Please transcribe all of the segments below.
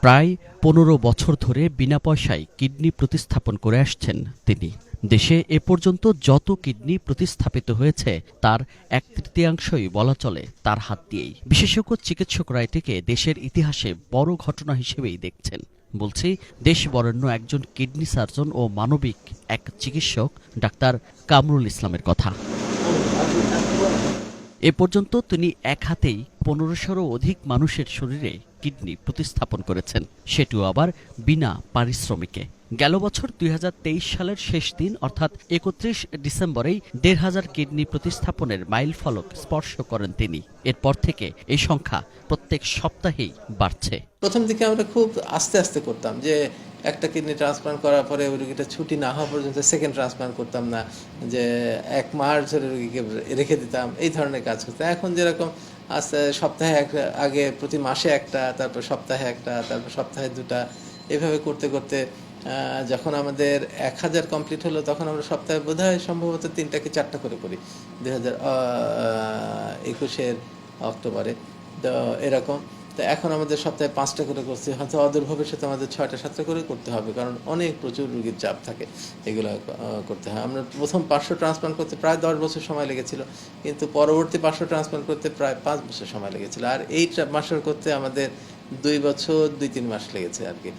প্রায় পনেরো বছর ধরে বিনা পয়সায় কিডনি প্রতিস্থাপন করে আসছেন তিনি। দেশে এ পর্যন্ত যত কিডনি প্রতিস্থাপিত হয়েছে, তার এক তৃতীয়াংশই বলা চলে তার হাত দিয়েই। বিশেষজ্ঞ চিকিৎসকরা এটিকে দেশের ইতিহাসে বড় ঘটনা হিসেবেই দেখছেন। বলছি দেশ বরেণ্য একজন কিডনি সার্জন ও মানবিক এক চিকিৎসক, ডাক্তার কামরুল ইসলামের কথা। এ পর্যন্ত তিনি এক হাতেই পনেরোশোরও অধিক মানুষের শরীরে কিডনি প্রতিস্থাপন করেছেন। সেটিও আবার বিনা পারিশ্রমিকে। গেল বছর দুই হাজার তেইশ সালের শেষ দিন, অর্থাৎ একত্রিশ ডিসেম্বরেই দেড় হাজার কিডনি প্রতিস্থাপনের মাইল ফলক স্পর্শ করেন তিনি। এরপর থেকে এই সংখ্যা প্রত্যেক সপ্তাহেই বাড়ছে। প্রথম দিকে আমরা খুব আস্তে আস্তে করতাম যে একটা কিডনি ট্রান্সপ্লান্ট করার পরে ওই রুগীটা ছুটি না হওয়া পর্যন্ত সেকেন্ড ট্রান্সপ্লান্ট করতাম না, যে এক মাস ধরে রুগীকে রেখে দিতাম, এই ধরনের কাজ করতাম। এখন যেরকম আস্তে সপ্তাহে এক, আগে প্রতি মাসে একটা, তারপর সপ্তাহে একটা, তারপর সপ্তাহে দুটা, এভাবে করতে করতে যখন আমাদের এক হাজার কমপ্লিট হলো, তখন আমরা সপ্তাহে বোধ হয় সম্ভবত তিনটা কি চারটা করে করি দু হাজার একুশের অক্টোবরে। তো এরকম তো এখন আমাদের সপ্তাহে পাঁচটা করে করতে হয়তো অদূর ভবিষ্যতে আমাদের ছয়টা, সাতটা করে করতে হবে, কারণ অনেক প্রচুর রুগীর চাপ থাকে এগুলো করতে হয়। আমরা প্রথম পাঁচশো ট্রান্সপ্লান্ট করতে প্রায় দশ বছর সময় লেগেছিল, কিন্তু পরবর্তী পাঁচশো ট্রান্সপ্লান্ট করতে প্রায় পাঁচ বছর সময় লেগেছিল। আর এই মাসের করতে আমাদের দুই বছর, দুই তিন মাস লেগেছে আর কি।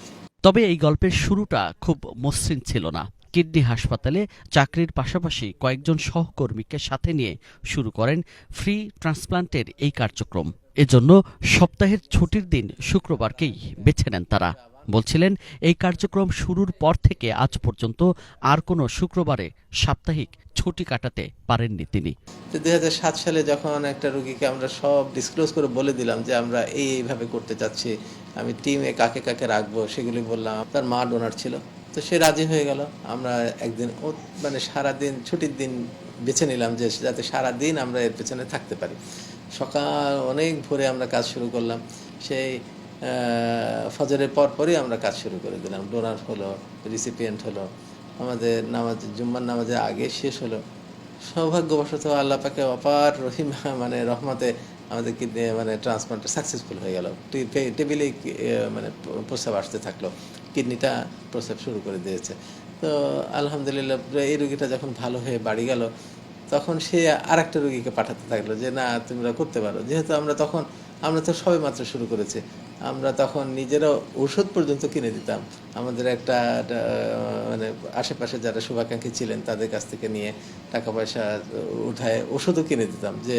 তবে এই গল্পের শুরুটা খুব মসৃণ ছিল না। কিডনি হাসপাতালে চাকরির পাশাপাশি কয়েকজন সহকর্মীকে সাথে নিয়ে শুরু করেন ফ্রি ট্রান্সপ্লান্টের এই কার্যক্রম। এজন্য সপ্তাহের ছুটির দিন শুক্রবারকেই বেছে নেন তারা। বলছিলেন, এই কার্যক্রম শুরুর পর থেকে আজ পর্যন্ত আর কোনো শুক্রবারে সাপ্তাহিক ছুটি কাটাতে পারেননি তিনি। দুই সালে যখন একটা রুগীকে আমরা সব ডিসক্লোজ করে বলে দিলাম যে আমরা এই এইভাবে করতে চাচ্ছি, আমি টিমে কাকে কাকে রাখব সেগুলি বললাম, তার মা ডোনার ছিল। তো সে রাজি হয়ে গেল। আমরা একদিন ও মানে সারাদিন ছুটির দিন বেছে নিলাম যে যাতে সারাদিন আমরা এর পেছনে থাকতে পারি। সকাল অনেক ভোরে আমরা কাজ শুরু করলাম। সেই ফজরের পর পরই আমরা কাজ শুরু করে দিলাম। ডোনার হলো রিসিপিয়েন্ট হলো, আমাদের নামাজ, জুম্মার নামাজে আগে শেষ হলো। সৌভাগ্যবশত আল্লাহ পাকে অপার রহিম মানে রহমতে আমাদের কিডনি মানে ট্রান্সপ্লান্ট সাকসেসফুল হয়ে গেল। টেবিলেই মানে প্রস্রাব আসতে থাকল। কিডনিটা প্রস্রাব শুরু করে দিয়েছে। তো আলহামদুলিল্লাহ, এই রুগীটা যখন ভালো হয়ে বাড়ি গেল তখন সে আর একটা রুগীকে পাঠাতে থাকল যে, না, তোমরা করতে পারো। যেহেতু আমরা তখন, আমরা তো সবে মাত্র শুরু করেছি। আমরা তখন নিজেরা ওষুধ পর্যন্ত কিনে দিতাম। আমাদের একটা মানে আশেপাশে যারা শুভাকাঙ্ক্ষী ছিলেন, তাদের কাছ থেকে নিয়ে টাকা পয়সা উঠায় ওষুধও কিনে দিতাম যে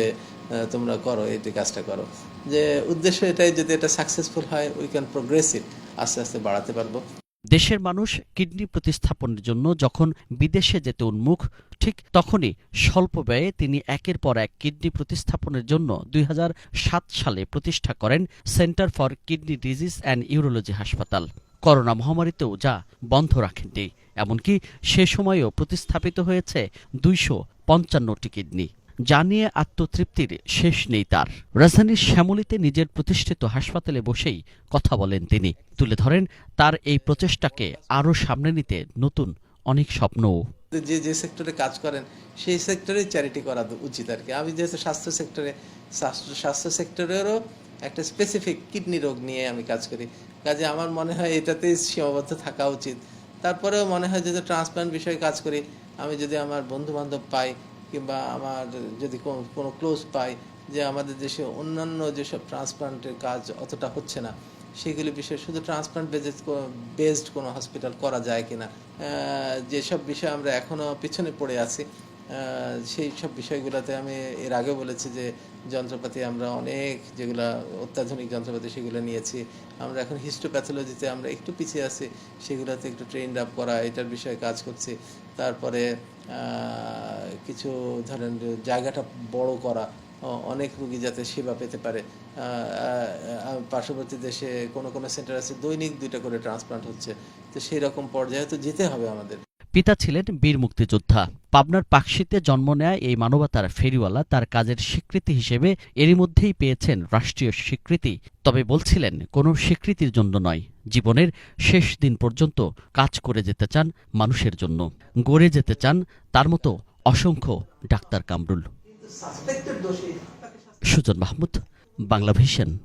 তোমরা করো এই কাজটা করো। যে, উদ্দেশ্য এটাই যদি এটা সাকসেসফুল হয় উই ক্যান প্রোগ্রেসিভ আস্তে আস্তে বাড়াতে পারব। দেশের মানুষ কিডনি প্রতিস্থাপনের জন্য যখন বিদেশে যেতে উন্মুখ, ঠিক তখনই স্বল্প ব্যয়ে তিনি একের পর এক কিডনি প্রতিস্থাপনের জন্য দুই হাজার সাত সালে প্রতিষ্ঠা করেন centre for kidney disease and urology হাসপাতাল। করোনা মহামারীতেও যা বন্ধ রাখেননি, এমনকি সে সময়েও প্রতিস্থাপিত হয়েছে দুইশো পঞ্চান্নটি কিডনি। যা নিয়ে আত্মতৃপ্তির শেষ নেই তার। রাজধানীর শ্যামলীতে নিজের প্রতিষ্ঠিত হাসপাতালে বসেই কথা বলেন তিনি। তুলে ধরেন, তার এই প্রচেষ্টাকে আরও সামনে নিতে নতুন অনেক স্বপ্নও। যে যে সেক্টরে কাজ করেন, সেই সেক্টরে চ্যারিটি করা উচিত আর কি। আমি যেহেতু স্বাস্থ্য সেক্টরে, স্বাস্থ্য স্বাস্থ্য সেক্টরেরও একটা স্পেসিফিক কিডনি রোগ নিয়ে আমি কাজ করি। কাজে আমার মনে হয় এটাতেই সীমাবদ্ধ থাকা উচিত। তারপরেও মনে হয় যে ট্রান্সপ্লান্ট বিষয়ে কাজ করি, আমি যদি আমার বন্ধু বান্ধব পাই কিংবা আমার যদি কোনো ক্লোজ পাই যে আমাদের দেশে অন্যান্য যেসব ট্রান্সপ্লান্টের কাজ অতটা হচ্ছে না, সেগুলি বিষয়ে শুধু ট্রান্সপ্লান্ট বেজেস বেসড কোনো হসপিটাল করা যায় কি না যেসব বিষয়ে আমরা এখনও পিছনে পড়ে আছি সেই সব বিষয়গুলোতে আমি এর আগে বলেছি যে যন্ত্রপাতি আমরা অনেক যেগুলো অত্যাধুনিক যন্ত্রপাতি সেগুলো নিয়েছি। আমরা এখন হিস্টোপ্যাথোলজিতে আমরা একটু পিছিয়ে আছি, সেগুলোতে একটু ট্রেন্ড আপ করা, এটার বিষয়ে কাজ করছি। তারপরে কিছু ধরেন জায়গাটা বড় করা অনেক রুগী যাতে সেবা পেতে পারে। পার্শ্ববর্তী দেশে কোনো কোনো সেন্টার আছে, দৈনিক দুইটা করে ট্রান্সপ্লান্ট হচ্ছে। তো সেই রকম পর্যায়ে তো যেতে হবে আমাদের। পিতা ছিলেন বীর মুক্তিযোদ্ধা। পাবনার পাকশিতে জন্ম নেয় এই মানবতার ফেরিওয়ালা। তার কাজের স্বীকৃতি হিসেবে এরই মধ্যেই পেয়েছেন রাষ্ট্রীয় স্বীকৃতি। তবে বলছিলেন, কোনো স্বীকৃতির জন্য নয়। জীবনের শেষ দিন পর্যন্ত কাজ করে যেতে চান মানুষের জন্য। গড়ে যেতে চান তার মতো অসংখ্য ডাক্তার কামরুল। সুজন মাহমুদ বাংলা ভিশন